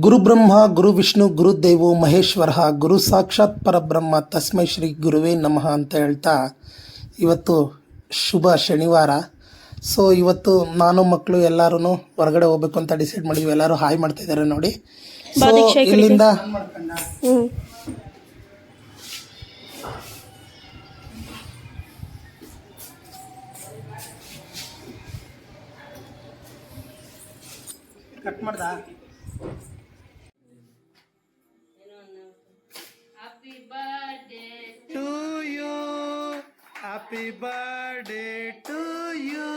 ಗುರುಬ್ರಹ್ಮ ಗುರು ವಿಷ್ಣು ಗುರುದೇವೋ ಮಹೇಶ್ವರ ಗುರು ಸಾಕ್ಷಾತ್ ಪರಬ್ರಹ್ಮ ತಸ್ಮೈ ಶ್ರೀ ಗುರುವೇ ನಮಃ ಅಂತ ಹೇಳ್ತಾ ಇವತ್ತು ಶುಭ ಶನಿವಾರ. ಸೊ ಇವತ್ತು ನಾನು ಮಕ್ಕಳು ಎಲ್ಲರೂ ಹೊರಗಡೆ ಹೋಗ್ಬೇಕು ಅಂತ ಡಿಸೈಡ್ ಮಾಡಿದ್ವಿ. ಎಲ್ಲರೂ ಹಾಯ್ ಮಾಡ್ತಾ ಇದ್ದಾರೆ ನೋಡಿ. ಸೊ ಇಲ್ಲಿಂದ ಕಟ್ ಮಾಡ್ದ? Happy birthday to you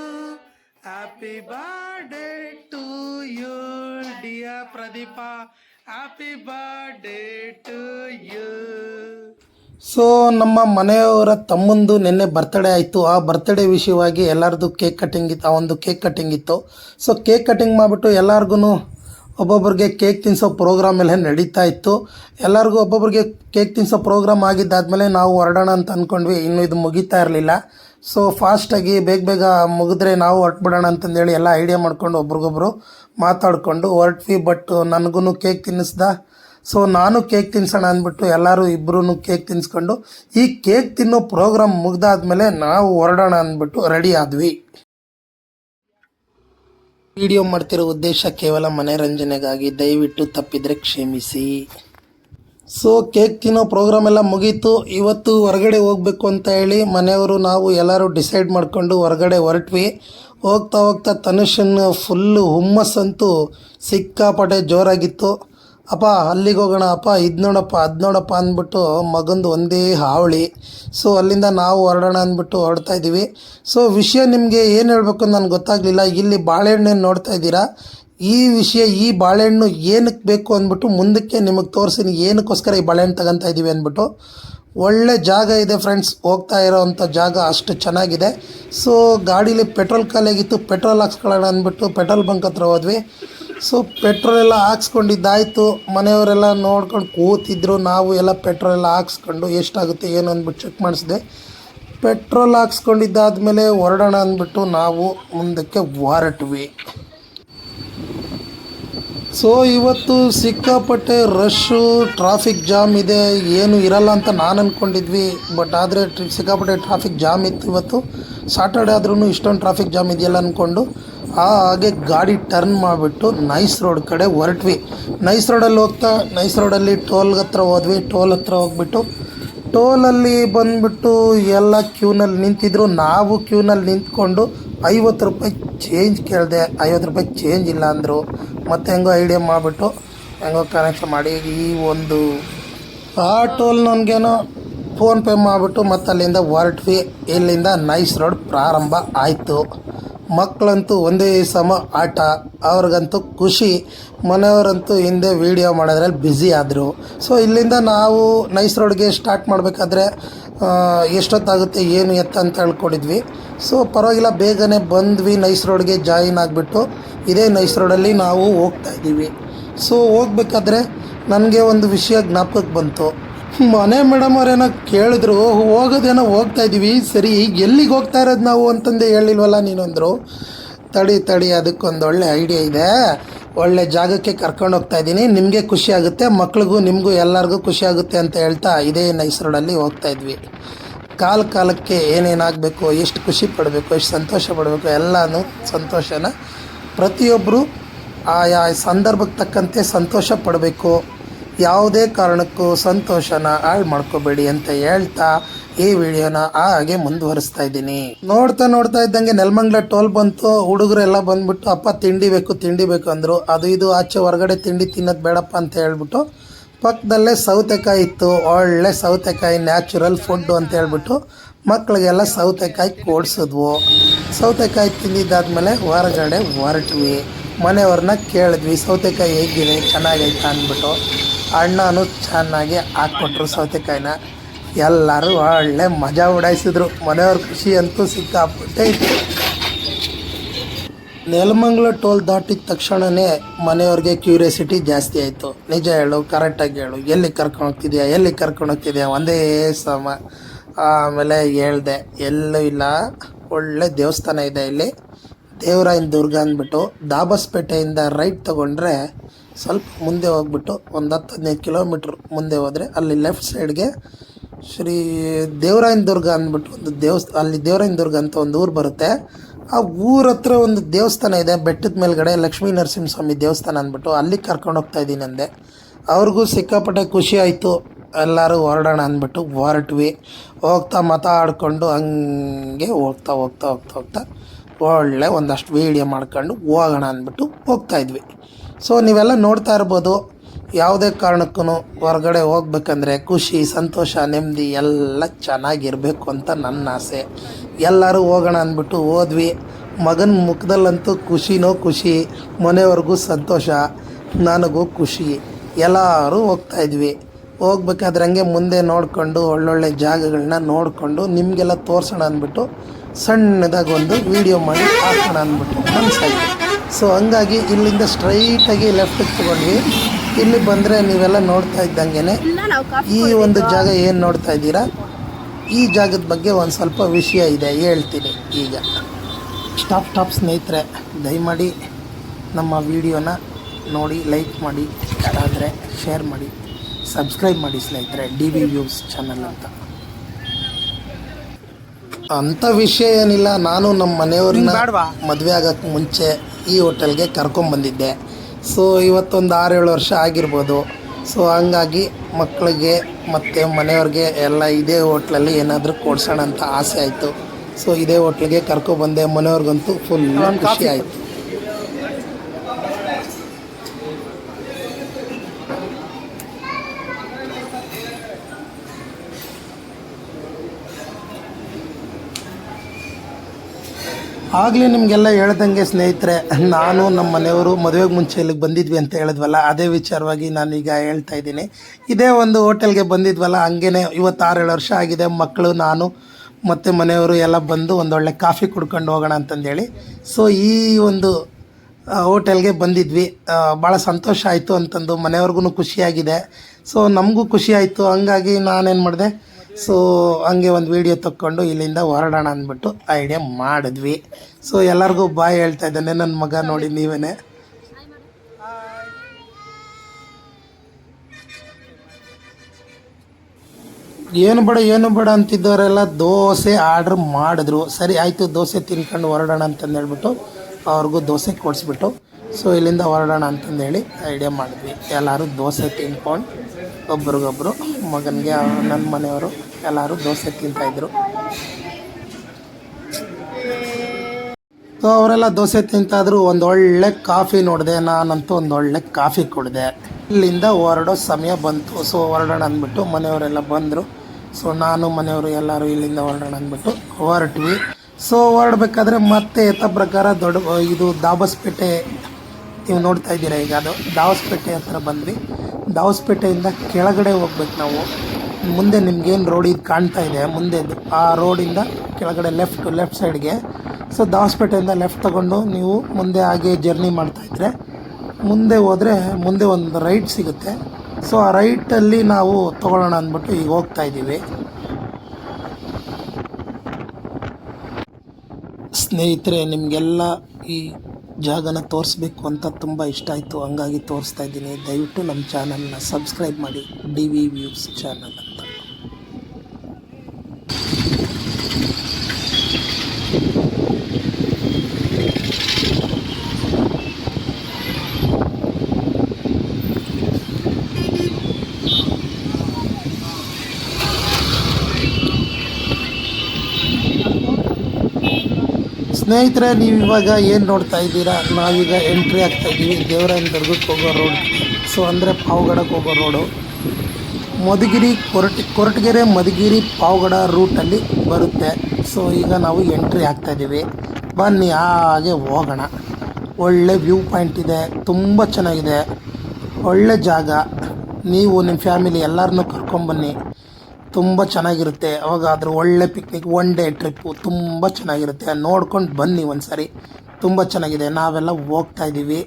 happy birthday to you dear Pradeepa happy birthday to you so ನಮ್ಮ ಮನೆಯವರ ತಮ್ಮಂದು ನಿನ್ನೆ ಬರ್ತಡೇ ಆಯಿತು. ಆ ಬರ್ತಡೇ ವಿಷಯವಾಗಿ ಎಲ್ಲರದು ಕೇಕ್ ಕಟ್ಟಿಂಗ್ ಇತ್ತು, ಆ ಒಂದು ಕೇಕ್ ಕಟ್ಟಿಂಗ್ ಇತ್ತು. ಸೊ ಕೇಕ್ ಕಟ್ಟಿಂಗ್ ಮಾಡಿಬಿಟ್ಟು ಎಲ್ಲರಿಗೂ ಒಬ್ಬೊಬ್ರಿಗೆ ಕೇಕ್ ತಿನ್ನಿಸೋ ಪ್ರೋಗ್ರಾಮ್ ಎಲ್ಲ ನಡೀತಾ ಇತ್ತು. ಎಲ್ಲರಿಗೂ ಒಬ್ಬೊಬ್ರಿಗೆ ಕೇಕ್ ತಿನ್ನಿಸೋ ಪ್ರೋಗ್ರಾಮ್ ಆಗಿದ್ದಾದಮೇಲೆ ನಾವು ಹೊರಡೋಣ ಅಂತ ಅಂದ್ಕೊಂಡ್ವಿ ಇನ್ನು ಇದು ಮುಗೀತಾ ಇರಲಿಲ್ಲ. ಸೊ ಫಾಸ್ಟಾಗಿ ಬೇಗ ಬೇಗ ಮುಗಿದ್ರೆ ನಾವು ಹೊರಟ್ಬಿಡೋಣ ಅಂತಂದೇಳಿ ಎಲ್ಲ ಐಡಿಯಾ ಮಾಡ್ಕೊಂಡು ಒಬ್ರಿಗೊಬ್ರು ಮಾತಾಡಿಕೊಂಡು ಹೊರಟ್ವಿ. ಬಟ್ ನನಗೂ ಕೇಕ್ ತಿನ್ನಿಸ್ದ. ಸೊ ನಾನು ಕೇಕ್ ತಿನ್ಸೋಣ ಅಂದ್ಬಿಟ್ಟು ಎಲ್ಲರೂ ಇಬ್ಬರೂ ಕೇಕ್ ತಿನ್ಸ್ಕೊಂಡು ಈ ಕೇಕ್ ತಿನ್ನೋ ಪ್ರೋಗ್ರಾಮ್ ಮುಗ್ದಾದ್ಮೇಲೆ ನಾವು ಹೊರಡೋಣ ಅಂದ್ಬಿಟ್ಟು ರೆಡಿ ಆದ್ವಿ. ವಿಡಿಯೋ ಮಾಡ್ತಿರೋ ಉದ್ದೇಶ ಕೇವಲ ಮನೋರಂಜನೆಗಾಗಿ ದಯವಿಟ್ಟು ತಪ್ಪಿದ್ರೆ ಕ್ಷಮಿಸಿ. ಸೊ ಕೇಕ್ ತಿನ್ನೋ ಪ್ರೋಗ್ರಾಮ್ ಎಲ್ಲ ಮುಗೀತು. ಇವತ್ತು ಹೊರಗಡೆ ಹೋಗ್ಬೇಕು ಅಂತ ಹೇಳಿ ಮನೆಯವರು ನಾವು ಎಲ್ಲರೂ ಡಿಸೈಡ್ ಮಾಡಿಕೊಂಡು ಹೊರಗಡೆ ಹೊರಟ್ವಿ. ಹೋಗ್ತಾ ಹೋಗ್ತಾ ತನುಷನ್ ಫುಲ್ಲು ಹುಮ್ಮಸ್ಸಂತೂ ಸಿಕ್ಕಾಪಟ್ಟೆ ಜೋರಾಗಿತ್ತು. ಅಪ್ಪ, ಅಲ್ಲಿಗೆ ಹೋಗೋಣ ಅಪ್ಪ. ಇದು ನೋಡಪ್ಪ, ಅದು ನೋಡಪ್ಪ ಅಂದ್ಬಿಟ್ಟು ಮಗಂದು ಒಂದೇ ಹಾವಳಿ. ಸೊ ಅಲ್ಲಿಂದ ನಾವು ಹೊರಡೋಣ ಅಂದ್ಬಿಟ್ಟು ಹೊರಡ್ತಾ ಇದ್ದೀವಿ. ಸೊ ವಿಷಯ ನಿಮಗೆ ಏನು ಹೇಳಬೇಕು ನನಗೆ ಗೊತ್ತಾಗಲಿಲ್ಲ. ಇಲ್ಲಿ ಬಾಳೆಹಣ್ಣನ್ನು ನೋಡ್ತಾ ಇದ್ದೀರಾ? ಈ ವಿಷಯ, ಈ ಬಾಳೆಹಣ್ಣು ಏನಕ್ಕೆ ಬೇಕು ಅಂದ್ಬಿಟ್ಟು ಮುಂದಕ್ಕೆ ನಿಮಗೆ ತೋರಿಸಿ ಏನಕ್ಕೋಸ್ಕರ ಈ ಬಾಳೆಹಣ್ಣು ತಗೊತಾ ಇದ್ದೀವಿ ಅಂದ್ಬಿಟ್ಟು. ಒಳ್ಳೆ ಜಾಗ ಇದೆ ಫ್ರೆಂಡ್ಸ್. ಹೋಗ್ತಾ ಇರೋವಂಥ ಜಾಗ ಅಷ್ಟು ಚೆನ್ನಾಗಿದೆ. ಸೊ ಗಾಡೀಲಿ ಪೆಟ್ರೋಲ್ ಖಾಲಿಯಾಗಿತ್ತು. ಪೆಟ್ರೋಲ್ ಹಾಕ್ಸ್ಕೊಳ್ಳೋಣ ಅಂದ್ಬಿಟ್ಟು ಪೆಟ್ರೋಲ್ ಬಂಕ್ ಹತ್ರ ಹೋದ್ವಿ. ಸೊ ಪೆಟ್ರೋಲ್ ಎಲ್ಲ ಹಾಕ್ಸ್ಕೊಂಡಿದ್ದಾಯಿತು. ಮನೆಯವರೆಲ್ಲ ನೋಡ್ಕೊಂಡು ಕೂತಿದ್ರು. ನಾವು ಎಲ್ಲ ಪೆಟ್ರೋಲ್ ಎಲ್ಲ ಹಾಕ್ಸ್ಕೊಂಡು ಎಷ್ಟಾಗುತ್ತೆ ಏನು ಅಂದ್ಬಿಟ್ಟು ಚೆಕ್ ಮಾಡಿಸಿದೆ. ಪೆಟ್ರೋಲ್ ಹಾಕ್ಸ್ಕೊಂಡಿದ್ದಾದ್ಮೇಲೆ ಹೊರಡೋಣ ಅಂದ್ಬಿಟ್ಟು ನಾವು ಮುಂದಕ್ಕೆ ಹೊರಟ್ವಿ. ಸೊ ಇವತ್ತು ಸಿಕ್ಕಾಪಟ್ಟೆ ರಶ್ಶು ಟ್ರಾಫಿಕ್ ಜಾಮ್ ಇದೆ. ಏನು ಇರಲ್ಲ ಅಂತ ನಾನು ಅಂದ್ಕೊಂಡಿದ್ವಿ ಬಟ್ ಆದರೆ ಸಿಕ್ಕಾಪಟ್ಟೆ ಟ್ರಾಫಿಕ್ ಜಾಮ್ ಇತ್ತು ಇವತ್ತು. ಸಾಟರ್ಡೆ ಆದ್ರೂ ಇಷ್ಟೊಂದು ಟ್ರಾಫಿಕ್ ಜಾಮ್ ಇದೆಯಲ್ಲ ಅಂದ್ಕೊಂಡು ಹಾಗೆ ಗಾಡಿ ಟರ್ನ್ ಮಾಡಿಬಿಟ್ಟು ನೈಸ್ ರೋಡ್ ಕಡೆ ಹೊರಟ್ವಿ. ನೈಸ್ ರೋಡಲ್ಲಿ ಹೋಗ್ತಾ ನೈಸ್ ರೋಡಲ್ಲಿ ಟೋಲ್ ಹತ್ರ ಹೋದ್ವಿ. ಟೋಲ್ ಹತ್ರ ಹೋಗ್ಬಿಟ್ಟು ಟೋಲಲ್ಲಿ ಬಂದ್ಬಿಟ್ಟು ಎಲ್ಲ ಕ್ಯೂನಲ್ಲಿ ನಿಂತಿದ್ರು. ನಾವು ಕ್ಯೂನಲ್ಲಿ ನಿಂತ್ಕೊಂಡು ಐವತ್ತು ರೂಪಾಯಿ ಚೇಂಜ್ ಕೇಳಿದೆ. ಐವತ್ತು ರೂಪಾಯಿ ಚೇಂಜ್ ಇಲ್ಲ ಅಂದರು. ಮತ್ತು ಹೆಂಗೋ ಐಡಿಯಾ ಮಾಡಿಬಿಟ್ಟು ಹೆಂಗೋ ಕನೆಕ್ಷನ್ ಮಾಡಿ. ಈ ಒಂದು ಆ ಟೋಲ್ ನನಗೇನೋ ಫೋನ್ಪೇ ಮಾಡಿಬಿಟ್ಟು ಮತ್ತು ಅಲ್ಲಿಂದ ಹೊರಟ್ವಿ. ಇಲ್ಲಿಂದ ನೈಸ್ ರೋಡ್ ಪ್ರಾರಂಭ ಆಯಿತು. ಮಕ್ಕಳಂತೂ ಒಂದೇ ಸಮ ಆಟ, ಅವ್ರಿಗಂತೂ ಖುಷಿ, ಮನೆಯವರಂತೂ ಹಿಂದೆ ವೀಡಿಯೋ ಮಾಡೋದ್ರಲ್ಲಿ ಬ್ಯುಸಿ ಆದರು. ಸೊ ಇಲ್ಲಿಂದ ನಾವು ನೈಸ್ ರೋಡ್ಗೆ ಸ್ಟಾರ್ಟ್ ಮಾಡಬೇಕಾದ್ರೆ ಎಷ್ಟೊತ್ತಾಗುತ್ತೆ, ಏನು ಎತ್ತ ಅಂತ ಹೇಳ್ಕೊಂಡಿದ್ವಿ. ಸೊ ಪರವಾಗಿಲ್ಲ, ಬೇಗನೆ ಬಂದ್ವಿ ನೈಸ್ ರೋಡ್ಗೆ ಜಾಯಿನ್ ಆಗಿಬಿಟ್ಟು, ಇದೇ ನೈಸ್ ರೋಡಲ್ಲಿ ನಾವು ಹೋಗ್ತಾ ಇದ್ದೀವಿ. ಸೊ ಹೋಗ್ಬೇಕಾದ್ರೆ, ನನಗೆ ಒಂದು ವಿಷಯ ಜ್ಞಾಪಕಕ್ಕೆ ಬಂತು. ಮನೆ ಮೇಡಮ್ ಅವ್ರೇನೋ ಕೇಳಿದ್ರು, ಹೋಗೋದೇನೋ ಹೋಗ್ತಾ ಇದ್ದೀವಿ ಸರಿ, ಎಲ್ಲಿಗೆ ಹೋಗ್ತಾ ಇರೋದು ನಾವು ಅಂತಂದೇ ಹೇಳಿಲ್ವಲ್ಲ ನೀನಂದರು ತಡಿ ತಡಿ, ಅದಕ್ಕೊಂದು ಒಳ್ಳೆ ಐಡಿಯಾ ಇದೆ. ಒಳ್ಳೆ ಜಾಗಕ್ಕೆ ಕರ್ಕೊಂಡು ಹೋಗ್ತಾ ಇದ್ದೀನಿ ನಿಮಗೆ ಖುಷಿ ಆಗುತ್ತೆ, ಮಕ್ಳಿಗೂ ನಿಮಗೂ ಎಲ್ಲರಿಗೂ ಖುಷಿ ಆಗುತ್ತೆ ಅಂತ ಹೇಳ್ತಾ ಇದೇ ನೈಸ್ ರೋಡಲ್ಲಿ ಹೋಗ್ತಾ ಇದ್ವಿ. ಕಾಲ ಕಾಲಕ್ಕೆ ಏನೇನಾಗಬೇಕು ಎಷ್ಟು ಖುಷಿ ಪಡಬೇಕು, ಎಷ್ಟು ಸಂತೋಷ ಪಡಬೇಕು, ಎಲ್ಲನೂ ಸಂತೋಷನ ಪ್ರತಿಯೊಬ್ಬರು ಆಯಾ ಸಂದರ್ಭಕ್ಕೆ ತಕ್ಕಂತೆ ಸಂತೋಷ ಪಡಬೇಕು. ಯಾವುದೇ ಕಾರಣಕ್ಕೂ ಸಂತೋಷನ ಹಾಳು ಮಾಡ್ಕೋಬೇಡಿ ಅಂತ ಹೇಳ್ತಾ ಈ ವಿಡಿಯೋನ ಹಾಗೆ ಮುಂದುವರಿಸ್ತಾ ಇದ್ದೀನಿ. ನೋಡ್ತಾ ನೋಡ್ತಾ ಇದ್ದಂಗೆ ನೆಲಮಂಗ್ಲ ಟೋಲ್ ಬಂತು, ಹುಡುಗರೆಲ್ಲ ಬಂದ್ಬಿಟ್ಟು, ಅಪ್ಪ, ತಿಂಡಿ ಬೇಕು ತಿಂಡಿ ಬೇಕು ಅಂದರು. ಅದು ಇದು ಆಚೆ ಹೊರಗಡೆ ತಿಂಡಿ ತಿನ್ನೋದು ಬೇಡಪ್ಪ ಅಂತ ಹೇಳ್ಬಿಟ್ಟು, ಪಕ್ಕದಲ್ಲೇ ಸೌತೆಕಾಯಿ ಇತ್ತು, ಒಳ್ಳೆ ಸೌತೆಕಾಯಿ, ನ್ಯಾಚುರಲ್ ಫುಡ್ಡು ಅಂತ ಹೇಳ್ಬಿಟ್ಟು ಮಕ್ಕಳಿಗೆಲ್ಲ ಸೌತೆಕಾಯಿ ಕೊಡಿಸಿದ್ವು. ಸೌತೆಕಾಯಿ ತಿಂದಿದ್ದಾದ್ಮೇಲೆ ಹೊರಗಡೆ ಹೊರಟ್ವಿ. ಮನೆಯವ್ರನ್ನ ಕೇಳಿದ್ವಿ, ಸೌತೆಕಾಯಿ ಹೇಗಿದೆ? ಚೆನ್ನಾಗೈತಾ? ಅಂದ್ಬಿಟ್ಟು. ಅಣ್ಣನೂ ಚೆನ್ನಾಗಿ ಹಾಕ್ಕೊಟ್ರು ಸೌತೆಕಾಯಿನ. ಎಲ್ಲರೂ ಒಳ್ಳೆ ಮಜಾ ಉಡಾಯಿಸಿದ್ರು. ಮನೆಯವ್ರ ಖುಷಿ ಅಂತೂ ಸಿಕ್ಕಾಪಟ್ಟೆ ಇತ್ತು. ನೆಲಮಂಗ್ಲ ಟೋಲ್ ದಾಟಿದ ತಕ್ಷಣವೇ ಮನೆಯವ್ರಿಗೆ ಕ್ಯೂರಿಯಾಸಿಟಿ ಜಾಸ್ತಿ ಆಯಿತು. ನಿಜ ಹೇಳು ಕರೆಕ್ಟಾಗಿ ಹೇಳು. ಎಲ್ಲಿ ಕರ್ಕೊಂಡು ಹೋಗ್ತಿದ್ಯಾ? ಎಲ್ಲಿ ಕರ್ಕೊಂಡು ಹೋಗ್ತಿದ್ಯಾ? ಒಂದೇ ಸಮ. ಆಮೇಲೆ ಹೇಳ್ದೆ, ಎಲ್ಲೂ ಇಲ್ಲ. ಒಳ್ಳೆ ದೇವಸ್ಥಾನ ಇದೆ ಇಲ್ಲಿ. ದೇವರಾಯನ ದುರ್ಗ ಅಂದ್ಬಿಟ್ಟು ದಾಬಸ್ಪೇಟೆಯಿಂದ ರೈಟ್ ತೊಗೊಂಡ್ರೆ ಸ್ವಲ್ಪ ಮುಂದೆ ಹೋಗ್ಬಿಟ್ಟು ಒಂದು ಹತ್ತು ಹದಿನೈದು ಕಿಲೋಮೀಟ್ರ್ ಮುಂದೆ ಹೋದರೆ ಅಲ್ಲಿ ಲೆಫ್ಟ್ ಸೈಡ್ಗೆ ಶ್ರೀ ದೇವರಾಯನ ದುರ್ಗ ಅಂದ್ಬಿಟ್ಟು ಒಂದು ದೇವಸ್ಥಾನ ಅಲ್ಲಿ ದೇವರಾಯನ ದುರ್ಗ ಅಂತ ಒಂದು ಊರು ಬರುತ್ತೆ. ಆ ಊರ ಹತ್ರ ಒಂದು ದೇವಸ್ಥಾನ ಇದೆ, ಬೆಟ್ಟದ ಮೇಲ್ಗಡೆ ಲಕ್ಷ್ಮೀ ನರಸಿಂಹಸ್ವಾಮಿ ದೇವಸ್ಥಾನ ಅಂದ್ಬಿಟ್ಟು ಅಲ್ಲಿ ಕರ್ಕೊಂಡು ಹೋಗ್ತಾ ಇದ್ದೀನಿ ಅಂದೆ. ಅವ್ರಿಗೂ ಸಿಕ್ಕಾಪಟ್ಟೆ ಖುಷಿ ಆಯಿತು. ಎಲ್ಲರೂ ಹೊರಡೋಣ ಅಂದ್ಬಿಟ್ಟು ಹೊರಟ್ವಿ. ಹೋಗ್ತಾ ಮಾತಾಡಿಕೊಂಡು ಹಂಗೆ ಹೋಗ್ತಾ ಹೋಗ್ತಾ ಹೋಗ್ತಾ ಹೋಗ್ತಾ ಒಳ್ಳೆ ಒಂದಷ್ಟು ವೀಡಿಯೋ ಮಾಡ್ಕೊಂಡು ಹೋಗೋಣ ಅಂದ್ಬಿಟ್ಟು ಹೋಗ್ತಾ ಇದ್ವಿ. ಸೊ ನೀವೆಲ್ಲ ನೋಡ್ತಾ ಇರ್ಬೋದು ಯಾವುದೇ ಕಾರಣಕ್ಕೂ ಹೊರಗಡೆ ಹೋಗ್ಬೇಕಂದ್ರೆ ಖುಷಿ, ಸಂತೋಷ, ನೆಮ್ಮದಿ ಎಲ್ಲ ಚೆನ್ನಾಗಿರಬೇಕು ಅಂತ ನನ್ನ ಆಸೆ. ಎಲ್ಲರೂ ಹೋಗೋಣ ಅಂದ್ಬಿಟ್ಟು ಹೋದ್ವಿ. ಮಗನ ಮುಖದಲ್ಲಂತೂ ಖುಷಿನೋ ಖುಷಿ, ಮನೆಯವ್ರಿಗೂ ಸಂತೋಷ, ನನಗೂ ಖುಷಿ. ಎಲ್ಲರೂ ಹೋಗ್ತಾ ಇದ್ವಿ. ಹೋಗ್ಬೇಕಾದ್ರೆ ಹಂಗೆ ಮುಂದೆ ನೋಡಿಕೊಂಡು ಒಳ್ಳೊಳ್ಳೆ ಜಾಗಗಳನ್ನ ನೋಡಿಕೊಂಡು ನಿಮಗೆಲ್ಲ ತೋರಿಸೋಣ ಅಂದ್ಬಿಟ್ಟು ಸಣ್ಣದಾಗಿ ಒಂದು ವೀಡಿಯೋ ಮಾಡಿ ಹಾಕೋಣ ಅಂದ್ಬಿಟ್ಟು ಮನಸ್ಸಾಯಿತು ಸೊ ಹಂಗಾಗಿ ಇಲ್ಲಿಂದ ಸ್ಟ್ರೈಟಾಗಿ ಲೆಫ್ಟಿಗೆ ತೊಗೊಂಡ್ವಿ. ಇಲ್ಲಿ ಬಂದರೆ ನೀವೆಲ್ಲ ನೋಡ್ತಾ ಇದ್ದಂಗೆ ಈ ಒಂದು ಜಾಗ ಏನು ನೋಡ್ತಾ ಇದ್ದೀರಾ? ಈ ಜಾಗದ ಬಗ್ಗೆ ಒಂದು ಸ್ವಲ್ಪ ವಿಷಯ ಇದೆ ಹೇಳ್ತೀನಿ ಈಗ. ಸ್ಟಾಪ್ ಸ್ಟಾಪ್ ಸ್ನೇಹಿತರೆ ದಯಮಾಡಿ ನಮ್ಮ ವಿಡಿಯೋನ ನೋಡಿ ಲೈಕ್ ಮಾಡಿ ಯಾರಾದರೆ ಶೇರ್ ಮಾಡಿ ಸಬ್ಸ್ಕ್ರೈಬ್ ಮಾಡಿ ಸ್ನೇಹಿತರೆ ಡಿ ವಿ ವ್ಯೂಸ್ ಚಾನಲ್ ಅಂತ. ಅಂಥ ವಿಷಯ ಏನಿಲ್ಲ ನಾನು ನಮ್ಮ ಮನೆಯವ್ರನ್ನ ಮದುವೆ ಆಗೋಕ್ಕೆ ಮುಂಚೆ ಈ ಹೋಟೆಲ್ಗೆ ಕರ್ಕೊಂಬಂದಿದ್ದೆ ಸೊ ಇವತ್ತೊಂದು ಆರೇಳು ವರ್ಷ ಆಗಿರ್ಬೋದು. ಸೊ ಹಂಗಾಗಿ ಮಕ್ಕಳಿಗೆ ಮತ್ತು ಮನೆಯವ್ರಿಗೆ ಎಲ್ಲ ಇದೇ ಹೋಟ್ಲಲ್ಲಿ ಏನಾದರೂ ಕೊಡ್ಸೋಣ ಅಂತ ಆಸೆ ಆಯಿತು. ಸೊ ಇದೇ ಹೋಟ್ಲಿಗೆ ಕರ್ಕೊಬಂದೆ ಮನೆಯವ್ರಿಗಂತೂ ಫುಲ್ ಖುಷಿ ಆಯಿತು. ಆಗಲೇ ನಿಮಗೆಲ್ಲ ಹೇಳ್ದಂಗೆ ಸ್ನೇಹಿತರೆ, ನಾನು ನಮ್ಮ ಮನೆಯವರು ಮದುವೆಗೆ ಮುಂಚೆ ಇಲ್ಲಿಗೆ ಬಂದಿದ್ವಿ ಅಂತ ಹೇಳಿದ್ವಲ್ಲ, ಅದೇ ವಿಚಾರವಾಗಿ ನಾನೀಗ ಹೇಳ್ತಾ ಇದ್ದೀನಿ. ಇದೇ ಒಂದು ಹೋಟೆಲ್ಗೆ ಬಂದಿದ್ವಲ್ಲ ಹಂಗೇ ಇವತ್ತು ಆರೇಳು ವರ್ಷ ಆಗಿದೆ, ಮಕ್ಕಳು, ನಾನು ಮತ್ತು ಮನೆಯವರು ಎಲ್ಲ ಬಂದು ಒಂದೊಳ್ಳೆ ಕಾಫಿ ಕುಡ್ಕೊಂಡು ಹೋಗೋಣ ಅಂತಂದೇಳಿ. ಸೊ ಈ ಒಂದು ಹೋಟೆಲ್ಗೆ ಬಂದಿದ್ವಿ. ಭಾಳ ಸಂತೋಷ ಆಯಿತು ಅಂತಂದು ಮನೆಯವ್ರಿಗೂ ಖುಷಿಯಾಗಿದೆ. ಸೊ ನಮಗೂ ಖುಷಿ ಆಯಿತು. ಹಂಗಾಗಿ ನಾನೇನು ಮಾಡಿದೆ ಸೊ ಹಂಗೆ ಒಂದು ವೀಡಿಯೋ ತಕ್ಕೊಂಡು ಇಲ್ಲಿಂದ ಹೊರಡೋಣ ಅಂದ್ಬಿಟ್ಟು ಐಡಿಯಾ ಮಾಡಿದ್ವಿ. ಸೊ ಎಲ್ಲರಿಗೂ ಬಾಯ್ ಹೇಳ್ತಾ ಇದ್ದಾನೆ. ನನ್ನ ಮಗ ನೋಡಿ ನೀವೇ ಏನು ಬೇಡ ಏನು ಬೇಡ ಅಂತಿದ್ದವರೆಲ್ಲ ದೋಸೆ ಆರ್ಡ್ರ್ ಮಾಡಿದ್ರು. ಸರಿ, ಆಯಿತು, ದೋಸೆ ತಿನ್ಕೊಂಡು ಹೊರಡೋಣ ಅಂತಂದು ಹೇಳ್ಬಿಟ್ಟು ಅವ್ರಿಗೂ ದೋಸೆ ಕೊಡಿಸ್ಬಿಟ್ಟು ಸೊ ಇಲ್ಲಿಂದ ಹೊರಡೋಣ ಅಂತಂದೇಳಿ ಐಡಿಯಾ ಮಾಡಿದ್ವಿ. ಎಲ್ಲರೂ ದೋಸೆ ತಿನ್ಕೊಂಡು ಒಬ್ರಿಗೊಬ್ರು ಮಗನಿಗೆ ನನ್ನ ಮನೆಯವರು ಎಲ್ಲರೂ ದೋಸೆ ತಿಂತಾಯಿದ್ರು ಸೊ ಅವರೆಲ್ಲ ದೋಸೆ ತಿಂತಾದ್ರು ಒಂದು ಒಳ್ಳೆ ಕಾಫಿ ನೋಡಿದೆ, ನಾನಂತೂ ಒಂದು ಕಾಫಿ ಕುಡಿದೆ. ಇಲ್ಲಿಂದ ಹೊರಡೋ ಸಮಯ ಬಂತು, ಸೊ ಹೊರಡೋಣ ಅಂದ್ಬಿಟ್ಟು ಮನೆಯವರೆಲ್ಲ ಬಂದರು. ಸೊ ನಾನು, ಮನೆಯವರು ಎಲ್ಲರೂ ಇಲ್ಲಿಂದ ಹೊರಡೋಣ ಅಂದ್ಬಿಟ್ಟು ಹೊರಟ್ವಿ. ಸೊ ಹೊರಡ್ಬೇಕಾದ್ರೆ ಮತ್ತೆ ಯಥ ಪ್ರಕಾರ ದೊಡ್ಡ, ಇದು ದಾಬಸ್ಪೇಟೆ ನೀವು ನೋಡ್ತಾ ಇದ್ದೀರಾ ಈಗ, ಅದು ದಾವಸ್ಪೇಟೆ ಹತ್ರ ಬಂದ್ವಿ. ದಾವಸ್ಪೇಟೆಯಿಂದ ಕೆಳಗಡೆ ಹೋಗ್ಬೇಕು ನಾವು. ಮುಂದೆ ನಿಮ್ಗೇನು ರೋಡ್ ಇದು ಕಾಣ್ತಾ ಇದೆ, ಮುಂದೆ ಆ ರೋಡಿಂದ ಕೆಳಗಡೆ ಲೆಫ್ಟ್ ಲೆಫ್ಟ್ ಸೈಡ್ಗೆ ಸೊ ದಾವಸ್ಪೇಟೆಯಿಂದ ಲೆಫ್ಟ್ ತೊಗೊಂಡು ನೀವು ಮುಂದೆ ಹಾಗೆ ಜರ್ನಿ ಮಾಡ್ತಾಯಿದ್ರೆ ಮುಂದೆ ಹೋದರೆ ಮುಂದೆ ಒಂದು ರೈಟ್ ಸಿಗುತ್ತೆ. ಸೊ ಆ ರೈಟಲ್ಲಿ ನಾವು ತೊಗೊಳ್ಳೋಣ ಅಂದ್ಬಿಟ್ಟು ಈಗ ಹೋಗ್ತಾ ಇದ್ದೀವಿ. ಸ್ನೇಹಿತರೆ, ನಿಮಗೆಲ್ಲ ಈ ಜಾಗನ ತೋರಿಸ್ಬೇಕು ಅಂತ ತುಂಬ ಇಷ್ಟ ಆಯಿತು. ಹಂಗಾಗಿ ತೋರಿಸ್ತಾ ಇದ್ದೀನಿ. ದಯವಿಟ್ಟು ನಮ್ಮ ಚಾನಲ್ನ ಸಬ್ಸ್ಕ್ರೈಬ್ ಮಾಡಿ. ಡಿ ವಿ ವ್ಯೂಸ್ ಚಾನಲ್ ಅಂತ. ಸ್ನೇಹಿತರೆ, ನೀವು ಇವಾಗ ಏನು ನೋಡ್ತಾ ಇದ್ದೀರಾ? ನಾವೀಗ ಎಂಟ್ರಿ ಆಗ್ತಾ ಇದ್ದೀವಿ. ದೇವರಾಯನ ದರ್ಗಕ್ಕೆ ಹೋಗೋ ರೋಡ್ ಸೊ ಅಂದರೆ ಪಾವಗಡಕ್ಕೆ ಹೋಗೋ ರೋಡು ಮಧುಗಿರಿ ಕೊರಟ, ಕೊರಟಗೆರೆ ಮಧುಗಿರಿ ಪಾವಗಡ ರೂಟಲ್ಲಿ ಬರುತ್ತೆ. ಸೊ ಈಗ ನಾವು ಎಂಟ್ರಿ ಆಗ್ತಾ ಇದ್ದೀವಿ. ಬನ್ನಿ, ಹಾಗೆ ಹೋಗೋಣ. ಒಳ್ಳೆ ವ್ಯೂ ಪಾಯಿಂಟ್ ಇದೆ. ತುಂಬ ಚೆನ್ನಾಗಿದೆ. ಒಳ್ಳೆ ಜಾಗ. ನೀವು ನಿಮ್ಮ ಫ್ಯಾಮಿಲಿ ಎಲ್ಲರನ್ನೂ ಕರ್ಕೊಂಬನ್ನಿ ತುಂಬ ಚೆನ್ನಾಗಿರುತ್ತೆ. ಅವಾಗ ಅದ್ರ ಒಳ್ಳೆ ಪಿಕ್ನಿಕ್ ಒನ್ ಡೇ ಟ್ರಿಪ್ಪು ತುಂಬ ಚೆನ್ನಾಗಿರುತ್ತೆ. ನೋಡ್ಕೊಂಡು ಬನ್ನಿ ಒಂದು ಸಾರಿ ತುಂಬ ಚೆನ್ನಾಗಿದೆ. ನಾವೆಲ್ಲ ಹೋಗ್ತಾ ಇದ್ದೀವಿ.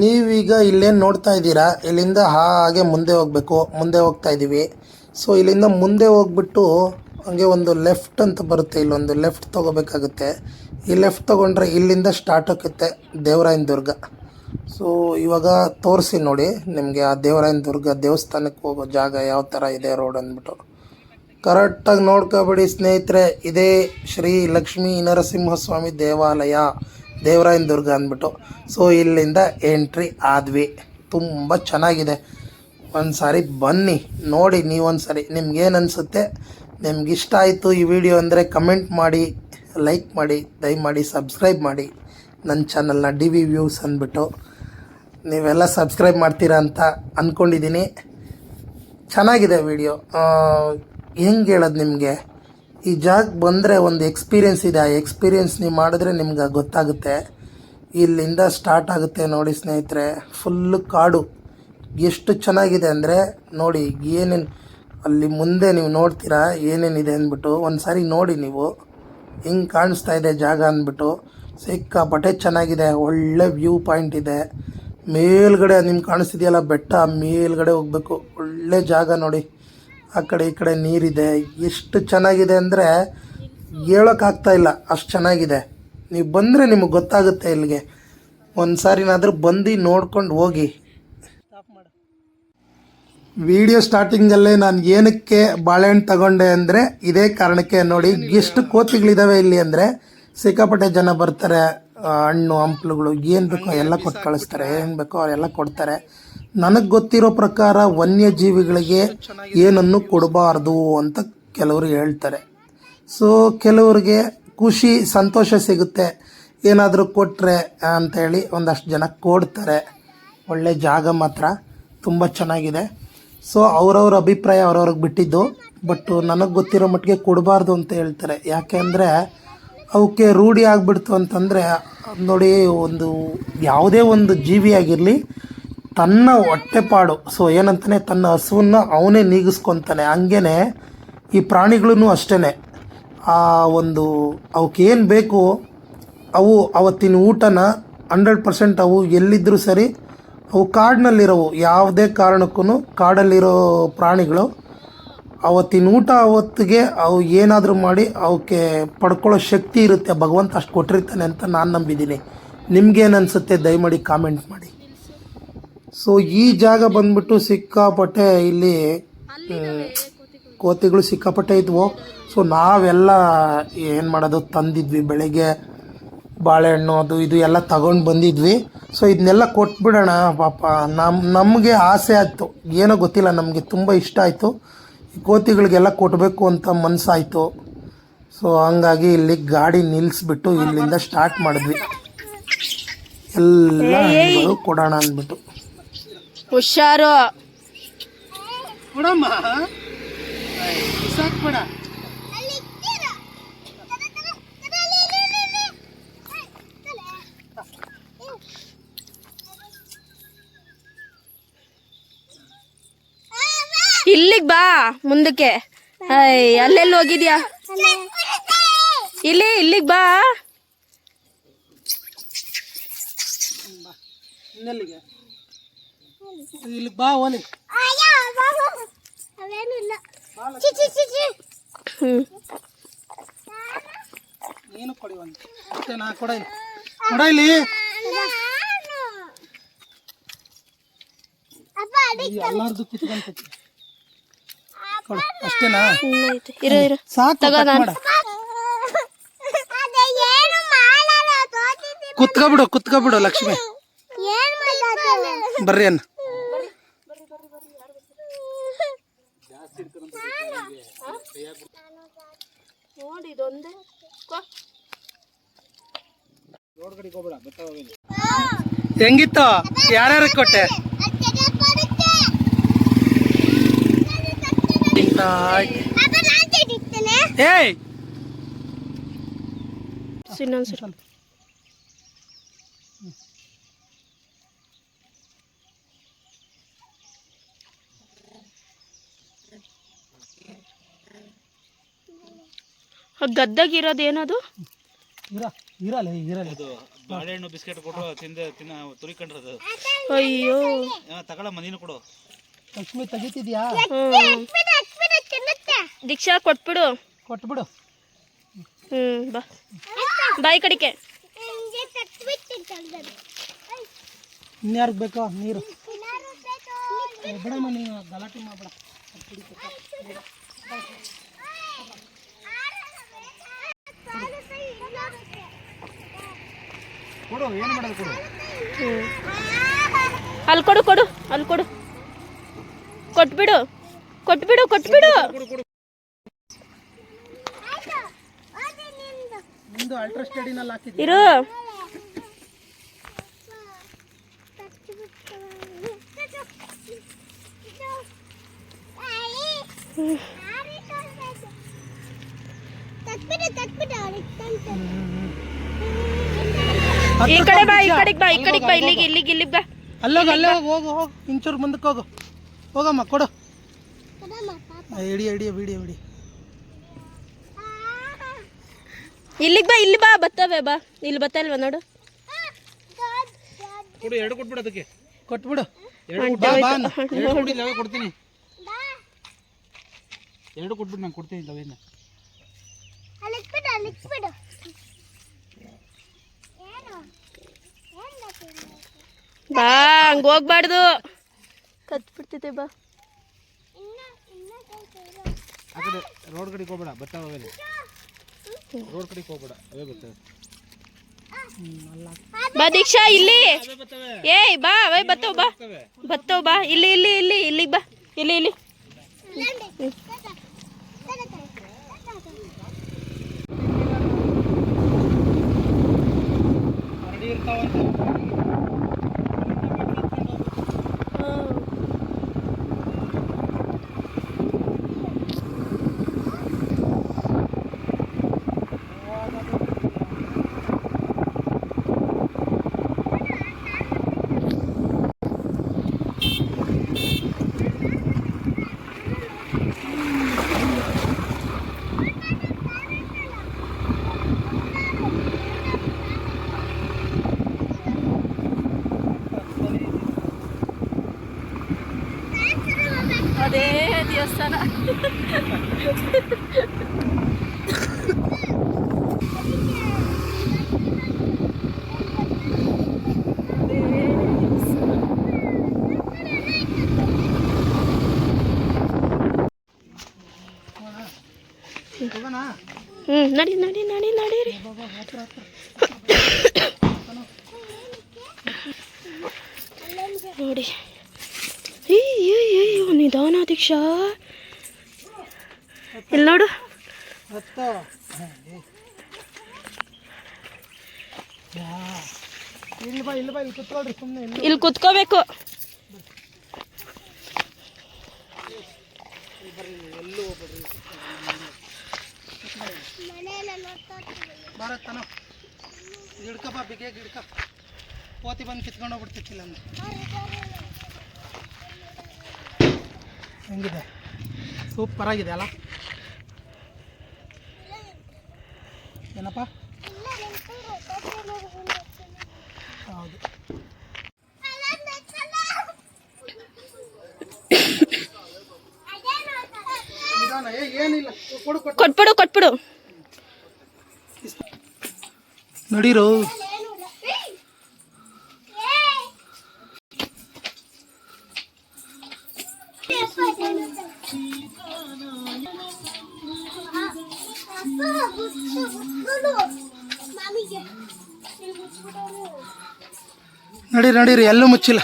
ನೀವೀಗ ಇಲ್ಲೇನು ನೋಡ್ತಾ ಇದ್ದೀರಾ? ಇಲ್ಲಿಂದ ಹಾಗೆ ಮುಂದೆ ಹೋಗಬೇಕು. ಮುಂದೆ ಹೋಗ್ತಾ ಇದ್ದೀವಿ. ಸೊ ಇಲ್ಲಿಂದ ಮುಂದೆ ಹೋಗ್ಬಿಟ್ಟು ಹಂಗೆ ಒಂದು ಲೆಫ್ಟ್ ಅಂತ ಬರುತ್ತೆ, ಇಲ್ಲೊಂದು ಲೆಫ್ಟ್ ತೊಗೋಬೇಕಾಗುತ್ತೆ. ಈ ಲೆಫ್ಟ್ ತೊಗೊಂಡ್ರೆ ಇಲ್ಲಿಂದ ಸ್ಟಾರ್ಟ್ ಆಗುತ್ತೆ ದೇವರಾಯನ ದುರ್ಗ. ಸೊ ಇವಾಗ ತೋರಿಸಿ ನೋಡಿ ನಿಮಗೆ ಆ ದೇವರಾಯನ ದುರ್ಗ ದೇವಸ್ಥಾನಕ್ಕೆ ಹೋಗೋ ಜಾಗ ಯಾವ ಥರ ಇದೆ ರೋಡ್ ಅಂದ್ಬಿಟ್ಟು. ಕರೆಕ್ಟಾಗಿ ನೋಡ್ಕೊಬೇಡಿ ಸ್ನೇಹಿತರೆ, ಇದೇ ಶ್ರೀ ಲಕ್ಷ್ಮೀ ನರಸಿಂಹಸ್ವಾಮಿ ದೇವಾಲಯ, ದೇವರಾಯನ ದುರ್ಗ ಅಂದ್ಬಿಟ್ಟು. ಸೊ ಇಲ್ಲಿಂದ ಎಂಟ್ರಿ ಆದ್ವಿ. ತುಂಬ ಚೆನ್ನಾಗಿದೆ. ಒಂದು ಸಾರಿ ಬನ್ನಿ, ನೋಡಿ ನೀವೊಂದು ಸಾರಿ ನಿಮ್ಗೇನು ಅನಿಸುತ್ತೆ? ನಿಮ್ಗೆ ಇಷ್ಟ ಆಯಿತು ಈ ವಿಡಿಯೋ ಅಂದರೆ ಕಮೆಂಟ್ ಮಾಡಿ, ಲೈಕ್ ಮಾಡಿ, ದಯಮಾಡಿ ಸಬ್ಸ್ಕ್ರೈಬ್ ಮಾಡಿ. ನನ್ನ ಚಾನಲ್ನ ಡಿ ವಿ ವ್ಯೂಸ್ ಅಂದ್ಬಿಟ್ಟು. ನೀವೆಲ್ಲ ಸಬ್ಸ್ಕ್ರೈಬ್ ಮಾಡ್ತೀರಾ ಅಂತ ಅಂದ್ಕೊಂಡಿದ್ದೀನಿ ಚೆನ್ನಾಗಿದೆ ವಿಡಿಯೋ. ಹೆಂಗೆ ಹೇಳೋದು ನಿಮಗೆ? ಈ ಜಾಗಕ್ಕೆ ಬಂದರೆ ಒಂದು ಎಕ್ಸ್ಪೀರಿಯೆನ್ಸ್ ಇದೆ. ಆ ಎಕ್ಸ್ಪೀರಿಯೆನ್ಸ್ ನೀವು ಮಾಡಿದ್ರೆ ನಿಮ್ಗೆ ಗೊತ್ತಾಗುತ್ತೆ. ಇಲ್ಲಿಂದ ಸ್ಟಾರ್ಟ್ ಆಗುತ್ತೆ ನೋಡಿ ಸ್ನೇಹಿತರೆ. ಫುಲ್ಲು ಕಾಡು. ಎಷ್ಟು ಚೆನ್ನಾಗಿದೆ ಅಂದರೆ ನೋಡಿ ಏನೇನು ಅಲ್ಲಿ ಮುಂದೆ ನೀವು ನೋಡ್ತೀರಾ ಏನೇನಿದೆ ಅಂದ್ಬಿಟ್ಟು ಒಂದು ಸಾರಿ ನೋಡಿ ನೀವು. ಹಿಂಗೆ ಕಾಣಿಸ್ತಾ ಇದೆ ಜಾಗ ಅಂದ್ಬಿಟ್ಟು. ಸಿಕ್ಕಾಪಟ್ಟೆ ಚೆನ್ನಾಗಿದೆ, ಒಳ್ಳೆ ವ್ಯೂ ಪಾಯಿಂಟ್ ಇದೆ. ಮೇಲ್ಗಡೆ ನಿಮ್ಗೆ ಕಾಣಿಸ್ತಿದೆಯಲ್ಲ ಬೆಟ್ಟ, ಮೇಲ್ಗಡೆ ಹೋಗ್ಬೇಕು. ಒಳ್ಳೆ ಜಾಗ ನೋಡಿ. ಆ ಕಡೆ ಈ ಕಡೆ ನೀರಿದೆ. ಎಷ್ಟು ಚೆನ್ನಾಗಿದೆ ಅಂದರೆ ಹೇಳೋಕ್ಕಾಗ್ತಾ ಇಲ್ಲ, ಅಷ್ಟು ಚೆನ್ನಾಗಿದೆ. ನೀವು ಬಂದರೆ ನಿಮಗೆ ಗೊತ್ತಾಗುತ್ತೆ ಇಲ್ಲಿಗೆ. ಒಂದು ಸಾರಿನಾದರೂ ಬಂದು ನೋಡ್ಕೊಂಡು ಹೋಗಿ. ವಿಡಿಯೋ ಸ್ಟಾರ್ಟಿಂಗಲ್ಲೇ ನಾನು ಏನಕ್ಕೆ ಬಾಳೆಹಣ್ಣು ತಗೊಂಡೆ ಅಂದರೆ ಇದೇ ಕಾರಣಕ್ಕೆ ನೋಡಿ ಎಷ್ಟು ಕೋತಿಗಳಿದಾವೆ ಇಲ್ಲಿ ಅಂದರೆ ಸಿಕ್ಕಾಪಟ್ಟೆ ಜನ ಬರ್ತಾರೆ ಹಣ್ಣು, ಹಂಪ್ಲುಗಳು, ಏನು ಬೇಕೋ ಎಲ್ಲ ಕೊಟ್ಟು ಕಳಿಸ್ತಾರೆ, ಏನು ಬೇಕೋ ಅವರೆಲ್ಲ ಕೊಡ್ತಾರೆ. ನನಗೆ ಗೊತ್ತಿರೋ ಪ್ರಕಾರ ವನ್ಯಜೀವಿಗಳಿಗೆ ಏನನ್ನು ಕೊಡಬಾರ್ದು ಅಂತ ಕೆಲವರು ಹೇಳ್ತಾರೆ. ಸೊ ಕೆಲವ್ರಿಗೆ ಖುಷಿ, ಸಂತೋಷ ಸಿಗುತ್ತೆ. ಏನಾದರೂ ಕೊಟ್ಟರೆ ಅಂತೇಳಿ ಒಂದಷ್ಟು ಜನ ಕೊಡ್ತಾರೆ. ಒಳ್ಳೆ ಜಾಗ ಮಾತ್ರ. ತುಂಬ ಚೆನ್ನಾಗಿದೆ. ಸೊ ಅವ್ರವ್ರ ಅಭಿಪ್ರಾಯ ಅವ್ರವ್ರಿಗೆ ಬಿಟ್ಟಿದ್ದು. ಬಟ್ ನನಗೆ ಗೊತ್ತಿರೋ ಮಟ್ಟಿಗೆ ಕೊಡಬಾರ್ದು ಅಂತ ಹೇಳ್ತಾರೆ. ಯಾಕೆ ಅಂದರೆ, ಅವಕ್ಕೆ ರೂಢಿ ಆಗಿಬಿಡ್ತು ಅಂತಂದರೆ, ನೋಡಿ, ಒಂದು ಯಾವುದೇ ಒಂದು ಜೀವಿಯಾಗಿರಲಿ ತನ್ನ ಹೊಟ್ಟೆಪಾಡು ಸೊ ಏನಂತಾನೆ, ತನ್ನ ಹಸುವನ್ನು ಅವನೇ ನೀಗಿಸ್ಕೊತಾನೆ. ಹಂಗೇ ಈ ಪ್ರಾಣಿಗಳೂ ಅಷ್ಟೇ ಆ ಒಂದು ಅವಕ್ಕೇನು ಬೇಕು, ಅವು ಅವತ್ತಿನ ಊಟನ ಹಂಡ್ರೆಡ್ ಪರ್ಸೆಂಟ್ ಅವು ಎಲ್ಲಿದ್ದರೂ ಸರಿ ಅವು ಕಾಡಿನಲ್ಲಿರೋವು. ಯಾವುದೇ ಕಾರಣಕ್ಕೂ ಕಾಡಲ್ಲಿರೋ ಪ್ರಾಣಿಗಳು ಅವತ್ತಿನ ಊಟ ಅವತ್ತಿಗೆ ಅವು ಏನಾದರೂ ಮಾಡಿ ಅವಕ್ಕೆ ಪಡ್ಕೊಳ್ಳೋ ಶಕ್ತಿ ಇರುತ್ತೆ. ಭಗವಂತ ಅಷ್ಟು ಕೊಟ್ಟಿರ್ತಾನೆ ಅಂತ ನಾನು ನಂಬಿದ್ದೀನಿ. ನಿಮ್ಗೇನು ಅನಿಸುತ್ತೆ? ದಯಮಾಡಿ ಕಾಮೆಂಟ್ ಮಾಡಿ. ಸೊ ಈ ಜಾಗ ಬಂದ್ಬಿಟ್ಟು ಸಿಕ್ಕಾಪಟ್ಟೆ ಇಲ್ಲಿ ಕೋತಿಗಳು ಸಿಕ್ಕಾಪಟ್ಟೆ ಇದ್ವು. ಸೊ ನಾವೆಲ್ಲ ಏನು ಮಾಡೋದು? ತಂದಿದ್ವಿ ಬೆಳಗ್ಗೆ. ಬಾಳೆಹಣ್ಣು ಅದು ಇದು ಎಲ್ಲ ತಗೊಂಡು ಬಂದಿದ್ವಿ. ಸೊ ಇದನ್ನೆಲ್ಲ ಕೊಟ್ಬಿಡೋಣ ಪಾಪ. ನಮ್ಮ ನಮಗೆ ಆಸೆ ಆಯಿತು. ಏನೋ ಗೊತ್ತಿಲ್ಲ ನಮಗೆ ತುಂಬ ಇಷ್ಟ ಆಯಿತು. ಈ ಕೋತಿಗಳಿಗೆಲ್ಲ ಕೊಡಬೇಕು ಅಂತ ಮನಸ್ಸಾಯಿತು ಸೊ ಹಂಗಾಗಿ ಇಲ್ಲಿ ಗಾಡಿ ನಿಲ್ಲಿಸ್ಬಿಟ್ಟು ಇಲ್ಲಿಂದ ಸ್ಟಾರ್ಟ್ ಮಾಡಿದ್ವಿ. ಎಲ್ಲ ಹಣ್ಣುಗಳು ಕೊಡೋಣ ಅಂದ್ಬಿಟ್ಟು. ಹುಷಾರು. ಇಲ್ಲಿಗ್ ಬಾ ಮುಂದಕ್ಕೆ. ಅಯ್ಯ ಅಲ್ಲೆಲ್ಲಿ ಹೋಗಿದ್ಯಾ? ಇಲ್ಲಿ ಇಲ್ಲಿಗೆ ಬಾ. ಇಲ್ಲಿಗೆ ಇಲ್ಲಿ ಬಾ ಓಲಿ ಹ್ಮ್. ನೀನು ಕೊಡಿ ಒಂದು? ಅಷ್ಟೇ ನಾ ಕೊಡ ಇಲ್ಲಿ. ಕೊಡ ಇಲ್ಲಿ. ಎಲ್ಲಾರ್ದು ಕಿತ್ಕೊಂತ ಕೊಡು ಅಷ್ಟೇನಾ. ಇರು ಇರು. ಸಾಕು ತಗೋ ನಾನು. ಕುತ್ಕೊಬಿಡು ಕುತ್ಕೊಬಿಡು ಲಕ್ಷ್ಮಿ. ಬರ್ರಿ ಅನ್ನ ನೋಡಿ ಇದೊಂದೇ. ಕೋ. ಹೆಂಗಿತ್ತು? ಯಾರ್ಯಾರ ಕೊಟ್ಟೆ? ಏಯ್ ಗದ್ದಗಿರೋದು ಏನದು ಇರ ಇರಲ್ಲ ಇರಲ್ಲ ಬಾಳೆಹಣ್ಣು ಬಿಸ್ಕೆಟ್ ಕೊಟ್ಟು ತಿಂದ ತಿನ್ನ ತುರಿಕೊಂಡ್ರದು. ಅಯ್ಯೋ. ತಗೊಳಮ್ಮ ನೀನು ಕೊಡು. ಲಕ್ಷ್ಮಿ ತೆಗಿತಿದ್ಯಾ. ದೀಕ್ಷಾ ಕೊಟ್ಬಿಡು. ಕೊಟ್ಬಿಡು. ಹ್ಞೂ ಬಾ. ಬಾಯಿ ಕಡಿಕೆ. ಇನ್ಯಾರಿಗೆ ಬೇಕೋ? ನೀರು. ಬಿಡಮ್ಮ ನೀನು ಗಲಾಟೆ ಮಾಡಬೇಡ. ಕೊಡು ಏನು ಮಾಡೋದು ಕೊಡು? ಅಲ್ಲಿ ಕೊಡು ಕೊಡು ಅಲ್ಲಿ ಕೊಡು. ಕೊಟ್ಬಿಡು. ಕೊಟ್ಬಿಡು ಕೊಟ್ಬಿಡು. ಅಲ್ಟ್ರಾ ಸ್ಟಡಿನಲ್ಲಿ ಇರು. ಈ ಕಡೆ ಬಾ ಈ ಕಡೆಗೆ ಬಾ ಈ ಕಡೆಗೆ ಬಾ ಇಲ್ಲಿಗೆ ಇಲ್ಲಿಗೆ ಇಲ್ಲಿಗೆ ಬಾ. ಅಲ್ಲೋಗ ಅಲ್ಲೇ ಹೋಗು ಹೋಗು ಹೋಗು. ಇಂಚೂರು ಮುಂದಕ್ಕೆ ಹೋಗು. ಹೋಗಮ್ಮ ಕೊಡು. ಎಡಿ ಹಿಡಿ ಹಿಡಿ ಬಿಡಿ ಬಿಡಿ. ಇಲ್ಲಿಗೆ ಬಾ ಇಲ್ಲಿ ಬಾ ಬತ್ತವೆ ಬಾ. ಇಲ್ಲಿ ಬತ್ತಲ್ವಾ ನೋಡು. ಕೊಡು ಎರಡು ಕೊಟ್ಬಿಡು ಅದಕ್ಕೆ. ಕೊಟ್ಬಿಡು. ಎರಡು ಕೊಡ್ತೀನಿ. ಎರಡು ಕೊಟ್ಬಿಡು ನಾನು ಕೊಡ್ತೀನಿ ಅವೇನ ಬಾ ಹಂಗ ಹೋಗ್ಬಾರ್ದು. ಕತ್ಬಿಡ್ತಿದ್ದೆ ಬಾ. ರೋಡ್ ಕಡೆ ರೋಡ್ ಕಡೆಗೆ ಹೋಗ್ಬೇಡ ಬತ್ತ ಅವೇನೆ ರೋಡ್ ಕಡೆಗೆ ಹೋಗ್ಬೇಡ ಅವೇ ಬರ್ತವೆ. ಬಾ ದೀಕ್ಷಾ ಇಲ್ಲಿ. ಏಯ್ ಬಾ ಅವೇ ಬತ್ತವ್ ಬಾ. ಬತ್ತೋ ಬತ್ತವ್ ಬಾ. ಇಲ್ಲಿ ಇಲ್ಲಿ ಇಲ್ಲಿ ಇಲ್ಲಿಗೆ ಬಾ. ಇಲ್ಲಿ ಇಲ್ಲಿ ಹರಡಿ ಇರ್ತಾವಂತ ಅದೇ ದೇವಸ್ಥಾನ ಹೋಗೋಣ ಹ್ಮ್ ನಡಿ ನಡಿ ನಡಿ ನಡೀರಿ ನೋಡಿ. ಅಯ್ಯೋ ನಿಧಾನ ದೀಕ್ಷಾ. ಇಲ್ಲಿ ನೋಡು. ಇಲ್ಲಿ ಕುತ್ಕೋಬೇಕು. ಭಾರತ್ ತಾನು ಗಿಡ್ಕಪ್ಪ, ಬಿಗೆ ಗಿಡ್ಕ. ಪೋತಿ ಬಂದು ಕಿತ್ಕೊಂಡು ಹೋಗ್ಬಿಡ್ತಿತ್ತಿಲ್ಲ ಹೆಂಗಿದೆ? ಸೂಪರ್ ಆಗಿದೆ ಅಲ್ಲ? ಏನಪ್ಪ? ಹೌದು. ಕೊಟ್ಬಿಡು ಕೊಟ್ಬಿಡು. ನಡೀರು? ನಡೀರಿ ನಡೀರಿ ಎಲ್ಲೂ ಮುಚ್ಚಿಲ್ಲ.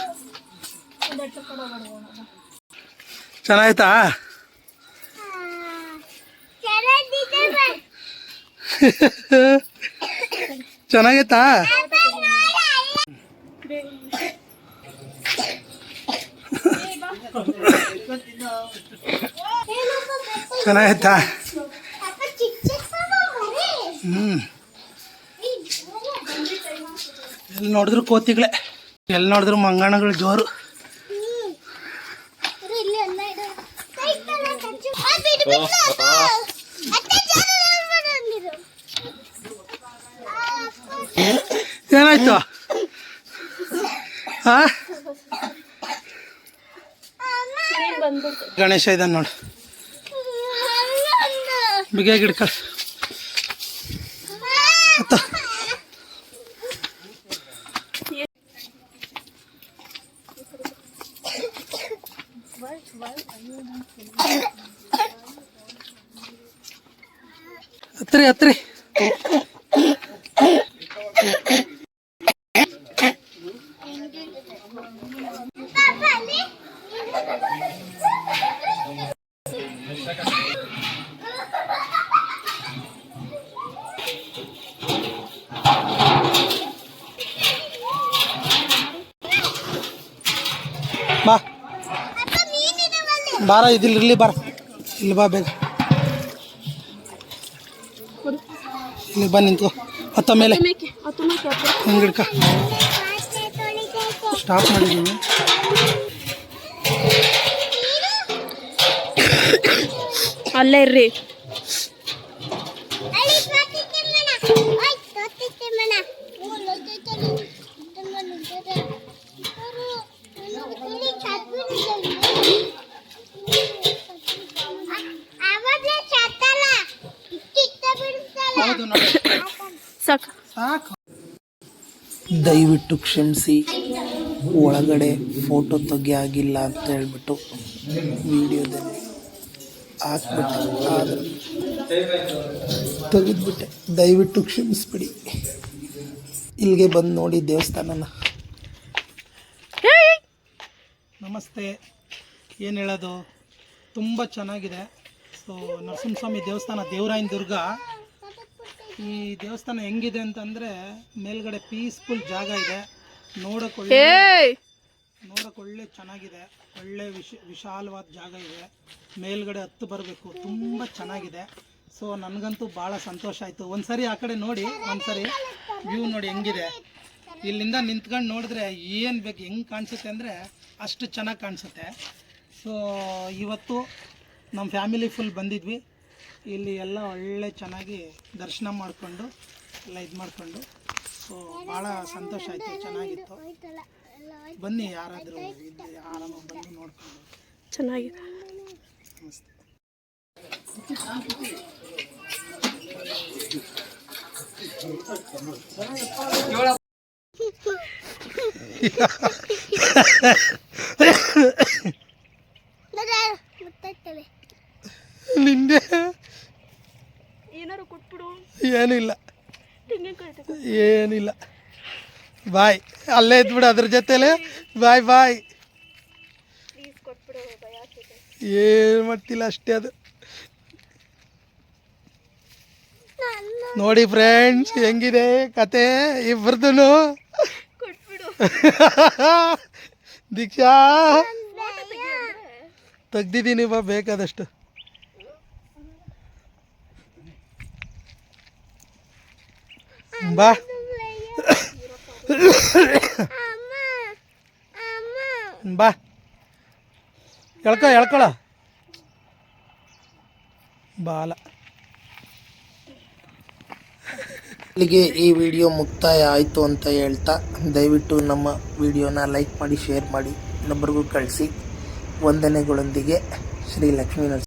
ಚೆನ್ನಾಯ್ತಾ? ಚೆನ್ನಾಗೈತಾ? ಚೆನ್ನಾಗೈತಾ? ಹ್ಞೂ ಎಲ್ಲಿ ನೋಡಿದ್ರು ಕೋತಿಗಳೇ? ಎಲ್ಲಿ ನೋಡಿದ್ರು ಮಂಗಣಗಳು ಜೋರು? ಗಣೇಶ ಇದ್ದಾನೆ ನೋಡು. ಬಿಗ ಗಿಡಕ ಹತ್ರಿ ಹತ್ರಿ ಬಾ ಬಾರ ಇದಿಲ್ಲ ಇರ್ಲಿ ಬಾರ. ಇಲ್ಲಿ ಬಾ ಬೇಗ. ಇಲ್ಲಿ ಬಾ ನಿಂತು ಹತ್ತ ಮೇಲೆ. ಹಿಂಗೆ ಸ್ಟಾಪ್ ಮಾಡಿದ್ದೀನಿ ಅಲ್ಲೇ ಇರ್ರಿ ಹೌದು ನೋಡಿ ಸಾಕು ಸಾಕು ದಯವಿಟ್ಟು ಕ್ಷಮಿಸಿ ಒಳಗಡೆ ಫೋಟೋ ತೆಗಿಯಾಗಿಲ್ಲ ಅಂತ ಹೇಳ್ಬಿಟ್ಟು ವಿಡಿಯೋದಲ್ಲಿ ಹಾಕ್ಬಿಟ್ಟು ಆದರೆ ತೆಗೆದ್ಬಿಟ್ಟೆ. ದಯವಿಟ್ಟು ಕ್ಷಮಿಸ್ಬಿಡಿ. ಇಲ್ಲಿಗೆ ಬಂದು ನೋಡಿ ದೇವಸ್ಥಾನನ. ನಮಸ್ತೆ. ಏನು ಹೇಳೋದು? ತುಂಬ ಚೆನ್ನಾಗಿದೆ. ಸೊ ನರಸಿಂಹಸ್ವಾಮಿ ದೇವಸ್ಥಾನ ದೇವರಾಯನ ದುರ್ಗ. ಈ ದೇವಸ್ಥಾನ ಹೆಂಗಿದೆ ಅಂತಂದ್ರೆ ಮೇಲ್ಗಡೆ ಪೀಸ್ಫುಲ್ ಜಾಗ ಇದೆ. ನೋಡಕ್ ಒಳ್ಳೆ ನೋಡಕ್ ಒಳ್ಳೆ ಚೆನ್ನಾಗಿದೆ. ಒಳ್ಳೆ ವಿಶ ವಿಶಾಲವಾದ ಜಾಗ ಇದೆ. ಮೇಲ್ಗಡೆ ಹತ್ತು ಬರಬೇಕು. ತುಂಬ ಚೆನ್ನಾಗಿದೆ. ಸೊ ನನಗಂತೂ ಭಾಳ ಸಂತೋಷ ಆಯಿತು. ಒಂದ್ಸರಿ ಆ ಕಡೆ ನೋಡಿ ಒಂದ್ಸರಿ ವ್ಯೂ ನೋಡಿ ಹೆಂಗಿದೆ. ಇಲ್ಲಿಂದ ನಿಂತ್ಕೊಂಡು ನೋಡಿದ್ರೆ ಏನು ಬೇಕು ಹೆಂಗೆ ಕಾಣಿಸುತ್ತೆ ಅಂದರೆ ಅಷ್ಟು ಚೆನ್ನಾಗಿ ಕಾಣಿಸುತ್ತೆ. ಸೊ ಇವತ್ತು ನಮ್ಮ ಫ್ಯಾಮಿಲಿ ಫುಲ್ ಬಂದಿದ್ವಿ. ಇಲ್ಲಿ ಎಲ್ಲ ಒಳ್ಳೆ ಚೆನ್ನಾಗಿ ದರ್ಶನ ಮಾಡಿಕೊಂಡು ಎಲ್ಲ ಇದು ಮಾಡಿಕೊಂಡು. ಸೊ ಭಾಳ ಸಂತೋಷ ಆಯಿತು ಚೆನ್ನಾಗಿತ್ತು. ಬನ್ನಿ ಯಾರಾದರೂ ಇದ್ದು ಆರಾಮಾಗಿ ಬಂದು ನೋಡ್ಕೊಂಡು. ಚೆನ್ನಾಗಿದೆ ನಮಸ್ತೆ. ನಿಂದೆ? ಏನಾರು ಕೊಟ್ಬಿಡು. ಏನೂ ಇಲ್ಲ ತೆಂಗಿನಕಾಯಿ ಏನಿಲ್ಲ. ಬಾಯ್. ಅಲ್ಲೇ ಇದ್ಬಿಡು ಅದ್ರ ಜೊತೆಲೆ. ಬಾಯ್ ಬಾಯ್. ಪ್ಲೀಸ್ ಕೊಟ್ಬಿಡು ಭಯ ಆಗ್ತಿದೆ. ಏನು ಮಾಡ್ತಿಲ್ಲ ಅಷ್ಟೇ ಅದು. ನೋಡಿ ಫ್ರೆಂಡ್ಸ್ ಹೆಂಗಿದೆ ಕತೆ ಇಬ್ಬರದು ಕೊಟ್ಬಿಡು. ದೀಕ್ಷಾ. ತೆಗ್ದಿದ್ದೀನಿ ಬಾ ಬೇಕಾದಷ್ಟು. ಬಾ. ಬಾ. ಎಳ್ಕೊ ಎಳ್ಕೊಳ. ಬಾಲ. ಇಲ್ಲಿಗೆ ಈ ವಿಡಿಯೋ ಮುಕ್ತಾಯ ಆಯಿತು ಅಂತ ಹೇಳ್ತಾ ದಯವಿಟ್ಟು ನಮ್ಮ ವಿಡಿಯೋನ ಲೈಕ್ ಮಾಡಿ ಶೇರ್ ಮಾಡಿ ಇನ್ನೊಬ್ಬರಿಗೂ ಕಳಿಸಿ. ವಂದನೆಗಳೊಂದಿಗೆ ಶ್ರೀ ಲಕ್ಷ್ಮೀ